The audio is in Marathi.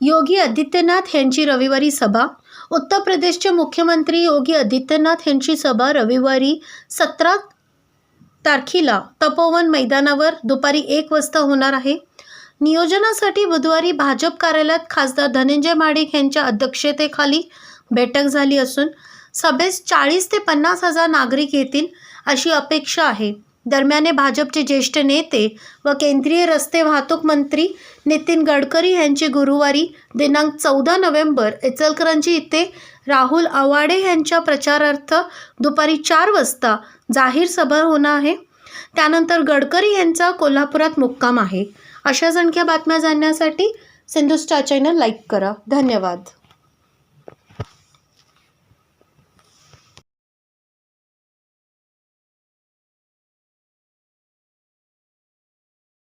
योगी आदित्यनाथ यांची रविवारी सभा. उत्तर प्रदेशचे मुख्यमंत्री योगी आदित्यनाथ यांची सभा रविवारी सतरा तारखेला तपोवन मैदानावर दुपारी एक वाजता होणार आहे. नियोजनासाठी बुधवारी भाजप कार्यालयात खासदार धनंजय माडिक यांच्या अध्यक्षतेखाली बैठक झाली असून सभेस चाळीस ते पन्नास हजार नागरिक येतील अशी अपेक्षा आहे. दरम्यान भाजपचे ज्येष्ठ नेते व केंद्रीय रस्ते वाहतूक मंत्री नितीन गडकरी यांची गुरुवारी दिनांक चौदा नोव्हेंबर इचलकरंजी इथे राहुल आवाडे यांच्या प्रचारार्थ दुपारी चार वाजता जाहीर सभा होणार आहे. त्यानंतर गडकरी यांचा कोल्हापुरात मुक्काम आहे. अशाच संख्या बातम्या जाणण्यासाठी सिंधुस्टार चॅनल लाईक करा. धन्यवाद.